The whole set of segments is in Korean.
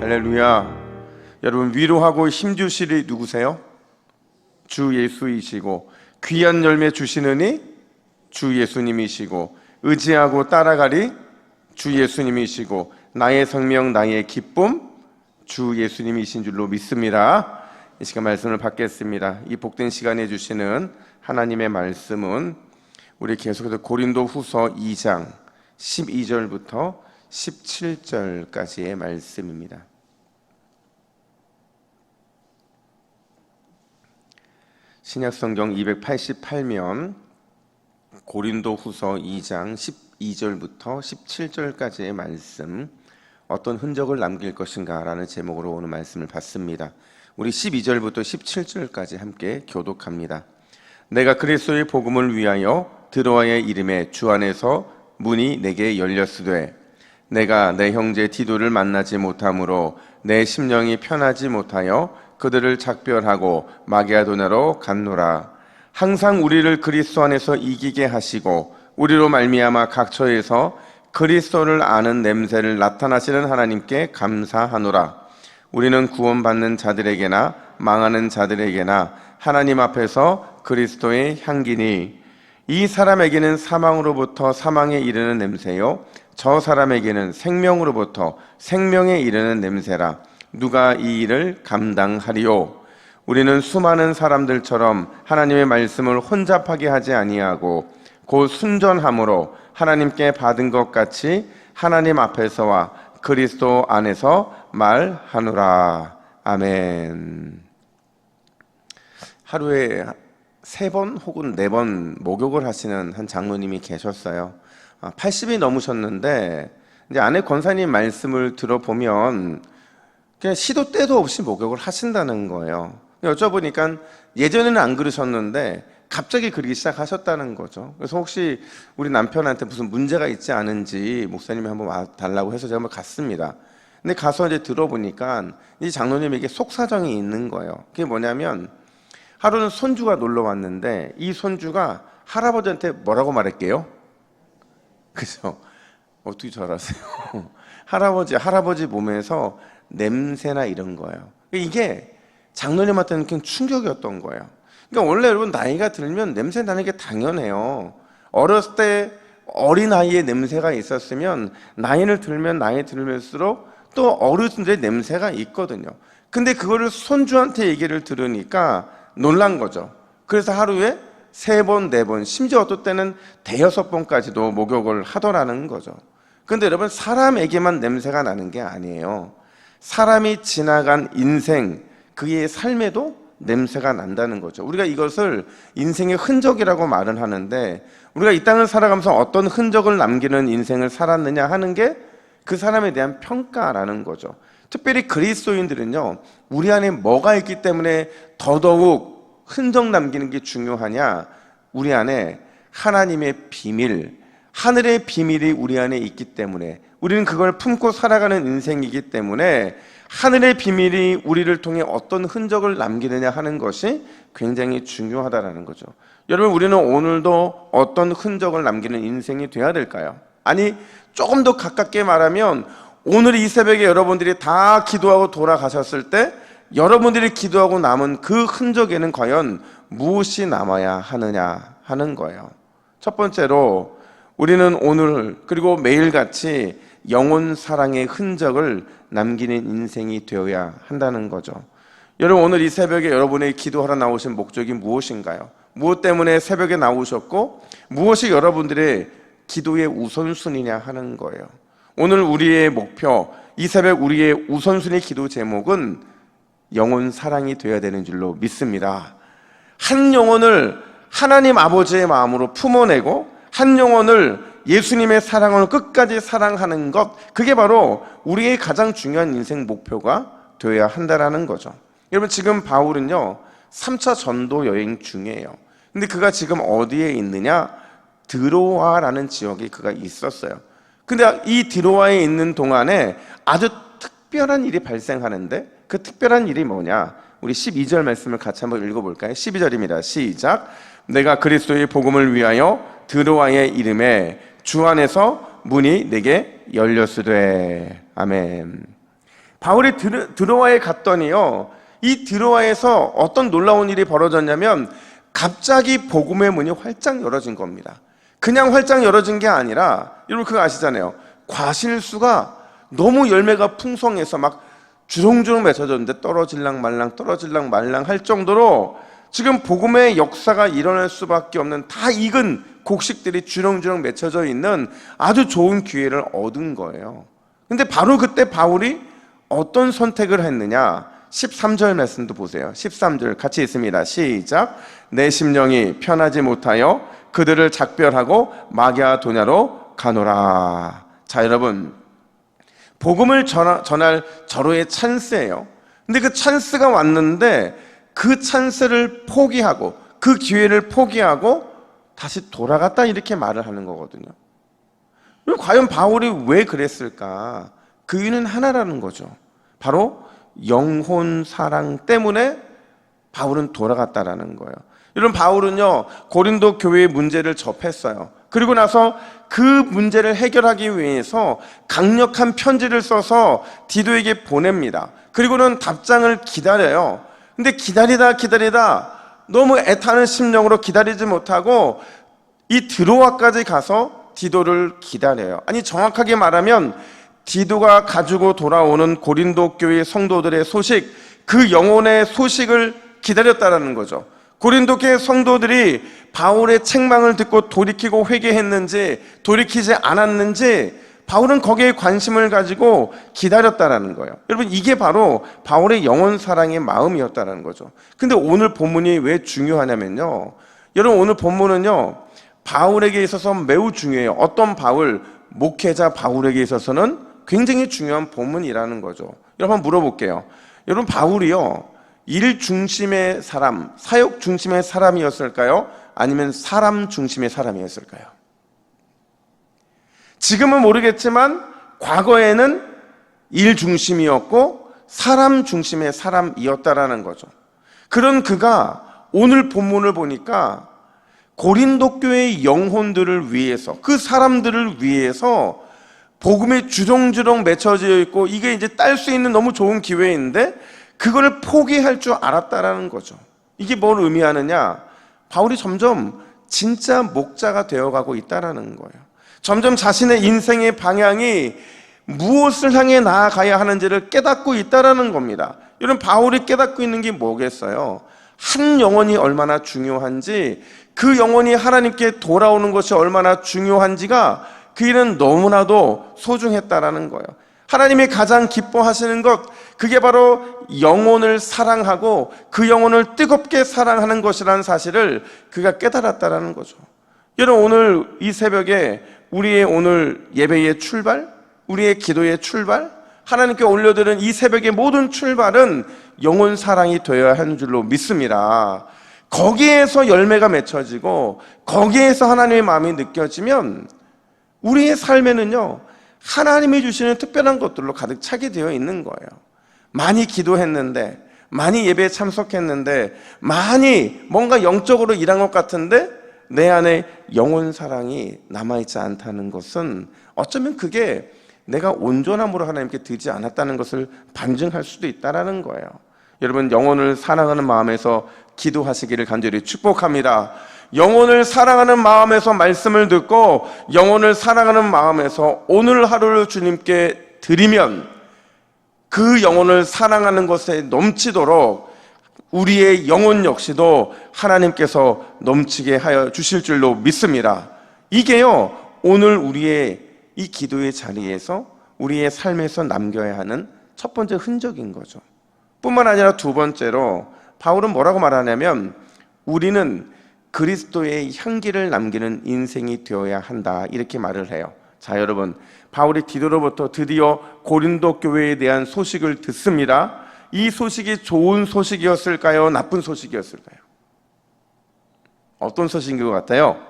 할렐루야. 여러분 위로하고 힘주시리 누구세요? 주 예수이시고 귀한 열매 주시느니 주 예수님이시고 의지하고 따라가리 주 예수님이시고 나의 생명 나의 기쁨 주 예수님이신 줄로 믿습니다. 이 시간 말씀을 받겠습니다. 이 복된 시간에 주시는 하나님의 말씀은 우리 계속해서 고린도 후서 2장 12절부터 17절까지의 말씀입니다. 신약성경 288면 고린도 후서 2장 12절부터 17절까지의 말씀 어떤 흔적을 남길 것인가라는 제목으로 오늘 말씀을 받습니다. 우리 12절부터 17절까지 함께 교독합니다. 내가 그리스도의 복음을 위하여 드로아의 이름에 주 안에서 문이 내게 열렸으되 내가 내 형제 디도를 만나지 못하므로 내 심령이 편하지 못하여 그들을 작별하고 마게아도나로 갔노라. 항상 우리를 그리스도 안에서 이기게 하시고 우리로 말미암아 각처에서 그리스도를 아는 냄새를 나타나시는 하나님께 감사하노라. 우리는 구원받는 자들에게나 망하는 자들에게나 하나님 앞에서 그리스도의 향기니 이 사람에게는 사망으로부터 사망에 이르는 냄새요 저 사람에게는 생명으로부터 생명에 이르는 냄새라 누가 이 일을 감당하리요? 우리는 수많은 사람들처럼 하나님의 말씀을 혼잡하게 하지 아니하고 곧 순전함으로 하나님께 받은 것 같이 하나님 앞에서와 그리스도 안에서 말하노라. 아멘. 하루에 세 번 혹은 네 번 목욕을 하시는 한 장로님이 계셨어요. 80이 넘으셨는데 이제 아내 권사님 말씀을 들어보면 시도 때도 없이 목욕을 하신다는 거예요. 여쭤보니까 예전에는 안 그러셨는데 갑자기 그러기 시작하셨다는 거죠. 그래서 혹시 우리 남편한테 무슨 문제가 있지 않은지 목사님이 한번 와 달라고 해서 제가 한번 갔습니다. 근데 가서 이제 들어보니까 이 장로님에게 속사정이 있는 거예요. 그게 뭐냐면 하루는 손주가 놀러 왔는데 이 손주가 할아버지한테 뭐라고 말할게요? 그죠? 어떻게 잘 아세요? 할아버지, 할아버지 몸에서 냄새나 이런 거예요. 이게 장로님한테는 그냥 충격이었던 거예요. 그러니까 원래 여러분 나이가 들면 냄새 나는 게 당연해요. 어렸을 때 어린 아이의 냄새가 있었으면 나이를 들면 나이 들면서도 또 어르신들의 냄새가 있거든요. 근데 그거를 손주한테 얘기를 들으니까 놀란 거죠. 그래서 하루에 세 번, 네 번, 심지어 어떨 때는 대여섯 번까지도 목욕을 하더라는 거죠. 근데 여러분, 사람에게만 냄새가 나는 게 아니에요. 사람이 지나간 인생, 그의 삶에도 냄새가 난다는 거죠. 우리가 이것을 인생의 흔적이라고 말은 하는데, 우리가 이 땅을 살아가면서 어떤 흔적을 남기는 인생을 살았느냐 하는 게 그 사람에 대한 평가라는 거죠. 특별히 그리스도인들은요, 우리 안에 뭐가 있기 때문에 더더욱 흔적 남기는 게 중요하냐? 우리 안에 하나님의 비밀, 하늘의 비밀이 우리 안에 있기 때문에 우리는 그걸 품고 살아가는 인생이기 때문에 하늘의 비밀이 우리를 통해 어떤 흔적을 남기느냐 하는 것이 굉장히 중요하다라는 거죠. 여러분, 우리는 오늘도 어떤 흔적을 남기는 인생이 되어야 될까요? 아니, 조금 더 가깝게 말하면 오늘 이 새벽에 여러분들이 다 기도하고 돌아가셨을 때 여러분들이 기도하고 남은 그 흔적에는 과연 무엇이 남아야 하느냐 하는 거예요. 첫 번째로 우리는 오늘 그리고 매일같이 영혼 사랑의 흔적을 남기는 인생이 되어야 한다는 거죠. 여러분 오늘 이 새벽에 여러분의 기도하러 나오신 목적이 무엇인가요? 무엇 때문에 새벽에 나오셨고 무엇이 여러분들의 기도의 우선순위냐 하는 거예요. 오늘 우리의 목표, 이 새벽 우리의 우선순위 기도 제목은 영혼 사랑이 되어야 되는 줄로 믿습니다. 한 영혼을 하나님 아버지의 마음으로 품어내고 한 영혼을 예수님의 사랑으로 끝까지 사랑하는 것, 그게 바로 우리의 가장 중요한 인생 목표가 되어야 한다라는 거죠. 여러분, 지금 바울은요, 3차 전도 여행 중이에요. 근데 그가 지금 어디에 있느냐? 드로아라는 지역에 그가 있었어요. 근데 이 드로아에 있는 동안에 아주 특별한 일이 발생하는데 그 특별한 일이 뭐냐? 우리 12절 말씀을 같이 한번 읽어볼까요? 12절입니다. 시작. 내가 그리스도의 복음을 위하여 드로아의 이름에 주 안에서 문이 내게 열렸으되 아멘. 바울이 드르, 드로아에 갔더니요. 이 드로아에서 어떤 놀라운 일이 벌어졌냐면 갑자기 복음의 문이 활짝 열어진 겁니다. 그냥 활짝 열어진 게 아니라 여러분 그거 아시잖아요. 과실수가 너무 열매가 풍성해서 막 주렁주렁 맺혀졌는데 떨어질랑 말랑 떨어질랑 말랑 할 정도로 지금 복음의 역사가 일어날 수밖에 없는 다 익은 곡식들이 주렁주렁 맺혀져 있는 아주 좋은 기회를 얻은 거예요. 근데 바로 그때 바울이 어떤 선택을 했느냐? 13절 말씀도 보세요. 13절 같이 있습니다. 시작. 내 심령이 편하지 못하여 그들을 작별하고 마갸도냐로 가노라. 자, 여러분. 복음을 전할 절호의 찬스예요. 근데 그 찬스가 왔는데 그 찬스를 포기하고 그 기회를 포기하고 다시 돌아갔다 이렇게 말을 하는 거거든요. 과연 바울이 왜 그랬을까? 그 이유는 하나라는 거죠. 바로 영혼 사랑 때문에 바울은 돌아갔다라는 거예요. 여러분 바울은요 고린도 교회의 문제를 접했어요. 그리고 나서 그 문제를 해결하기 위해서 강력한 편지를 써서 디도에게 보냅니다. 그리고는 답장을 기다려요. 근데 기다리다 기다리다 너무 애타는 심령으로 기다리지 못하고 이 드로아까지 가서 디도를 기다려요. 아니 정확하게 말하면 디도가 가지고 돌아오는 고린도 교회 성도들의 소식, 그 영혼의 소식을 기다렸다라는 거죠. 고린도 교회 성도들이 바울의 책망을 듣고 돌이키고 회개했는지 돌이키지 않았는지 바울은 거기에 관심을 가지고 기다렸다라는 거예요. 여러분 이게 바로 바울의 영혼 사랑의 마음이었다라는 거죠. 근데 오늘 본문이 왜 중요하냐면요. 여러분 오늘 본문은요. 바울에게 있어서 매우 중요해요. 어떤 바울, 목회자 바울에게 있어서는 굉장히 중요한 본문이라는 거죠. 여러분 물어볼게요. 여러분 바울이요. 일 중심의 사람, 사역 중심의 사람이었을까요? 아니면 사람 중심의 사람이었을까요? 지금은 모르겠지만 과거에는 일 중심이었고 사람 중심의 사람이었다라는 거죠. 그런 그가 오늘 본문을 보니까 고린도 교회의 영혼들을 위해서 그 사람들을 위해서 복음에 주렁주렁 맺혀져 있고 이게 이제 딸 수 있는 너무 좋은 기회인데 그걸 포기할 줄 알았다라는 거죠. 이게 뭘 의미하느냐? 바울이 점점 진짜 목자가 되어가고 있다라는 거예요. 점점 자신의 인생의 방향이 무엇을 향해 나아가야 하는지를 깨닫고 있다라는 겁니다. 여러분 바울이 깨닫고 있는 게 뭐겠어요? 한 영혼이 얼마나 중요한지 그 영혼이 하나님께 돌아오는 것이 얼마나 중요한지가 그 일은 너무나도 소중했다라는 거예요. 하나님이 가장 기뻐하시는 것, 그게 바로 영혼을 사랑하고 그 영혼을 뜨겁게 사랑하는 것이라는 사실을 그가 깨달았다라는 거죠. 여러분, 오늘 이 새벽에 우리의 오늘 예배의 출발, 우리의 기도의 출발, 하나님께 올려드린 이 새벽의 모든 출발은 영혼 사랑이 되어야 하는 줄로 믿습니다. 거기에서 열매가 맺혀지고 거기에서 하나님의 마음이 느껴지면 우리의 삶에는요, 하나님이 주시는 특별한 것들로 가득 차게 되어 있는 거예요. 많이 기도했는데, 많이 예배에 참석했는데, 많이 뭔가 영적으로 일한 것 같은데, 내 안에 영혼 사랑이 남아있지 않다는 것은 어쩌면 그게 내가 온전함으로 하나님께 드지 않았다는 것을 반증할 수도 있다라는 거예요. 여러분, 영혼을 사랑하는 마음에서 기도하시기를 간절히 축복합니다. 영혼을 사랑하는 마음에서 말씀을 듣고 영혼을 사랑하는 마음에서 오늘 하루를 주님께 드리면 그 영혼을 사랑하는 것에 넘치도록 우리의 영혼 역시도 하나님께서 넘치게 하여 주실 줄로 믿습니다. 이게요, 오늘 우리의 이 기도의 자리에서 우리의 삶에서 남겨야 하는 첫 번째 흔적인 거죠. 뿐만 아니라 두 번째로 바울은 뭐라고 말하냐면 우리는 그리스도의 향기를 남기는 인생이 되어야 한다. 이렇게 말을 해요. 자, 여러분. 바울이 디도로부터 드디어 고린도 교회에 대한 소식을 듣습니다. 이 소식이 좋은 소식이었을까요? 나쁜 소식이었을까요? 어떤 소식인 것 같아요?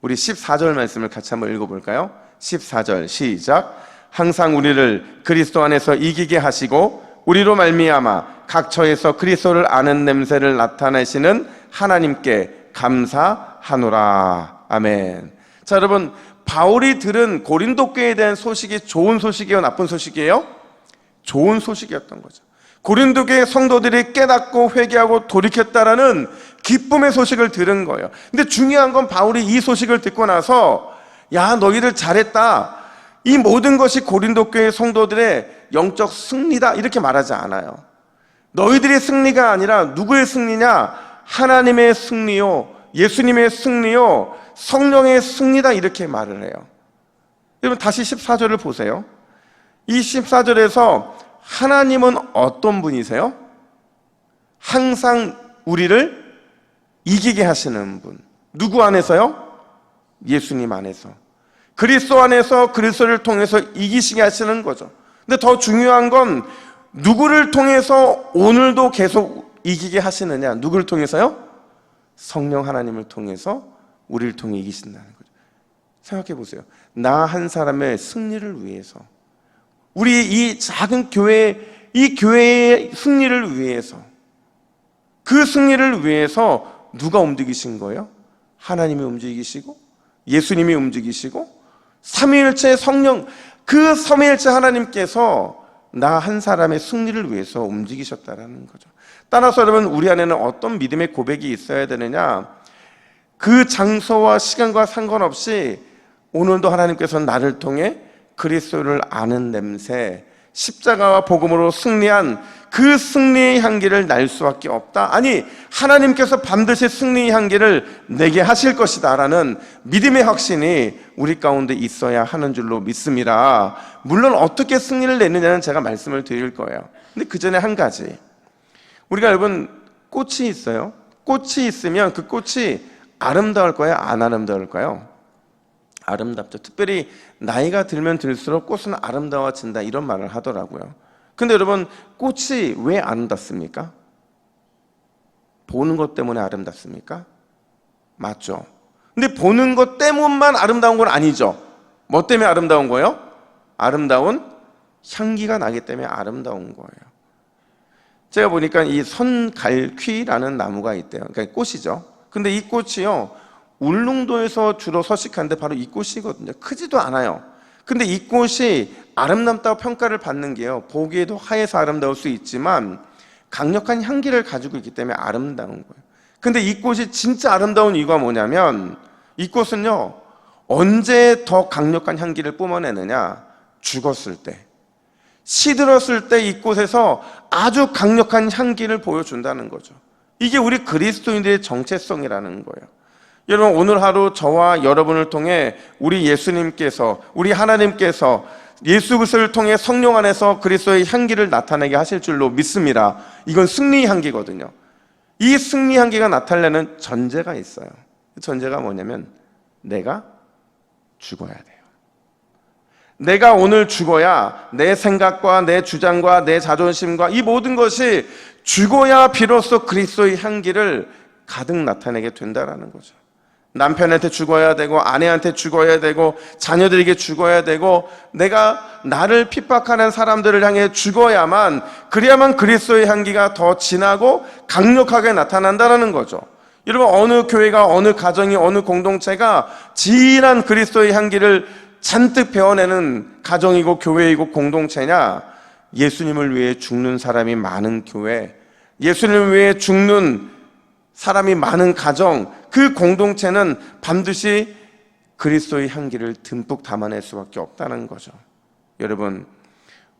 우리 14절 말씀을 같이 한번 읽어볼까요? 14절 시작. 항상 우리를 그리스도 안에서 이기게 하시고 우리로 말미암아 각 처에서 그리스도를 아는 냄새를 나타내시는 하나님께 감사하노라. 아멘. 자, 여러분 바울이 들은 고린도 교회에 대한 소식이 좋은 소식이에요, 나쁜 소식이에요? 좋은 소식이었던 거죠. 고린도 교회 성도들이 깨닫고 회개하고 돌이켰다라는 기쁨의 소식을 들은 거예요. 근데 중요한 건 바울이 이 소식을 듣고 나서 야 너희들 잘했다. 이 모든 것이 고린도 교회 성도들의 영적 승리다 이렇게 말하지 않아요. 너희들의 승리가 아니라 누구의 승리냐? 하나님의 승리요, 예수님의 승리요, 성령의 승리다 이렇게 말을 해요. 여러분 다시 14절을 보세요. 이 14절에서 하나님은 어떤 분이세요? 항상 우리를 이기게 하시는 분. 누구 안에서요? 예수님 안에서. 그리스도 안에서 그리스도를 통해서 이기시게 하시는 거죠. 근데 더 중요한 건 누구를 통해서 오늘도 계속 이기게 하시느냐? 누구를 통해서요? 성령 하나님을 통해서 우리를 통해 이기신다는 거죠. 생각해 보세요. 나 한 사람의 승리를 위해서 우리 이 작은 교회 이 교회의 승리를 위해서 그 승리를 위해서 누가 움직이신 거예요? 하나님이 움직이시고 예수님이 움직이시고 삼위일체 성령 그 삼위일체 하나님께서 나 한 사람의 승리를 위해서 움직이셨다라는 거죠. 따라서 여러분 우리 안에는 어떤 믿음의 고백이 있어야 되느냐? 그 장소와 시간과 상관없이 오늘도 하나님께서 나를 통해 그리스도를 아는 냄새, 십자가와 복음으로 승리한 그 승리의 향기를 날 수밖에 없다. 아니, 하나님께서 반드시 승리의 향기를 내게 하실 것이다 라는 믿음의 확신이 우리 가운데 있어야 하는 줄로 믿습니다. 물론 어떻게 승리를 내느냐는 제가 말씀을 드릴 거예요. 근데 그 전에 한 가지. 우리가 여러분 꽃이 있어요. 꽃이 있으면 그 꽃이 아름다울까요? 안 아름다울 까요? 아름답죠. 특별히 나이가 들면 들수록 꽃은 아름다워진다 이런 말을 하더라고요. 근데 여러분 꽃이 왜 아름답습니까? 보는 것 때문에 아름답습니까? 맞죠. 근데 보는 것 때문만 아름다운 건 아니죠. 뭐 때문에 아름다운 거예요? 아름다운 향기가 나기 때문에 아름다운 거예요. 제가 보니까 이 선갈퀴라는 나무가 있대요. 그러니까 꽃이죠. 근데 이 꽃이요. 울릉도에서 주로 서식하는데 바로 이 꽃이거든요. 크지도 않아요. 근데 이 꽃이 아름답다고 평가를 받는 게요. 보기에도 하얘서 아름다울 수 있지만 강력한 향기를 가지고 있기 때문에 아름다운 거예요. 근데 이 꽃이 진짜 아름다운 이유가 뭐냐면 이 꽃은요. 언제 더 강력한 향기를 뿜어내느냐? 죽었을 때. 시들었을 때 이 꽃에서 아주 강력한 향기를 보여준다는 거죠. 이게 우리 그리스도인들의 정체성이라는 거예요. 여러분 오늘 하루 저와 여러분을 통해 우리 예수님께서 우리 하나님께서 예수 그리스도를 통해 성령 안에서 그리스도의 향기를 나타내게 하실 줄로 믿습니다. 이건 승리 향기거든요. 이 승리 향기가 나타내는 전제가 있어요. 그 전제가 뭐냐면 내가 죽어야 돼요. 내가 오늘 죽어야 내 생각과 내 주장과 내 자존심과 이 모든 것이 죽어야 비로소 그리스도의 향기를 가득 나타내게 된다라는 거죠. 남편한테 죽어야 되고 아내한테 죽어야 되고 자녀들에게 죽어야 되고 내가 나를 핍박하는 사람들을 향해 죽어야만 그래야만 그리스도의 향기가 더 진하고 강력하게 나타난다는 거죠. 여러분 어느 교회가 어느 가정이 어느 공동체가 진한 그리스도의 향기를 잔뜩 배워내는 가정이고 교회이고 공동체냐? 예수님을 위해 죽는 사람이 많은 교회, 예수님을 위해 죽는 사람이 많은 가정, 그 공동체는 반드시 그리스도의 향기를 듬뿍 담아낼 수밖에 없다는 거죠. 여러분,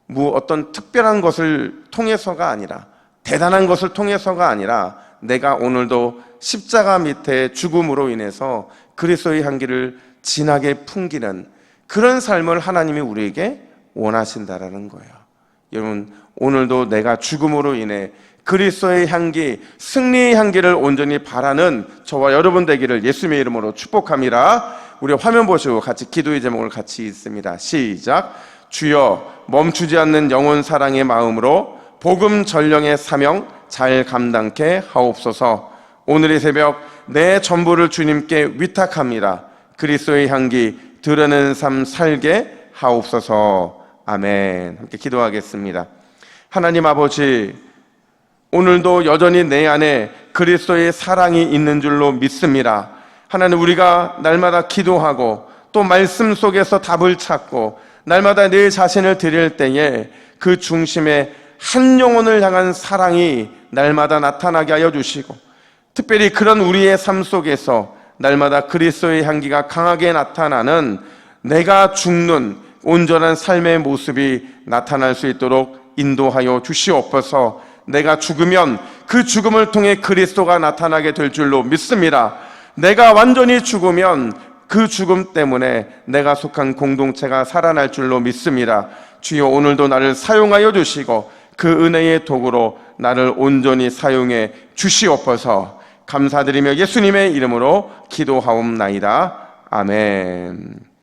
뭐 어떤 특별한 것을 통해서가 아니라, 대단한 것을 통해서가 아니라, 내가 오늘도 십자가 밑에 죽음으로 인해서 그리스도의 향기를 진하게 풍기는 그런 삶을 하나님이 우리에게 원하신다라는 거예요. 여러분, 오늘도 내가 죽음으로 인해 그리스도의 향기, 승리의 향기를 온전히 바라는 저와 여러분 되기를 예수님의 이름으로 축복합니다. 우리 화면 보시고 같이 기도의 제목을 같이 읽습니다. 시작. 주여 멈추지 않는 영원 사랑의 마음으로 복음 전령의 사명 잘 감당케 하옵소서. 오늘의 새벽 내 전부를 주님께 위탁합니다. 그리스도의 향기 드러내는 삶 살게 하옵소서. 아멘. 함께 기도하겠습니다. 하나님 아버지 오늘도 여전히 내 안에 그리스도의 사랑이 있는 줄로 믿습니다. 하나님 우리가 날마다 기도하고 또 말씀 속에서 답을 찾고 날마다 내 자신을 드릴 때에 그 중심에 한 영혼을 향한 사랑이 날마다 나타나게 하여 주시고 특별히 그런 우리의 삶 속에서 날마다 그리스도의 향기가 강하게 나타나는 내가 죽는 온전한 삶의 모습이 나타날 수 있도록 인도하여 주시옵소서. 내가 죽으면 그 죽음을 통해 그리스도가 나타나게 될 줄로 믿습니다. 내가 완전히 죽으면 그 죽음 때문에 내가 속한 공동체가 살아날 줄로 믿습니다. 주여 오늘도 나를 사용하여 주시고 그 은혜의 도구로 나를 온전히 사용해 주시옵소서. 감사드리며 예수님의 이름으로 기도하옵나이다. 아멘.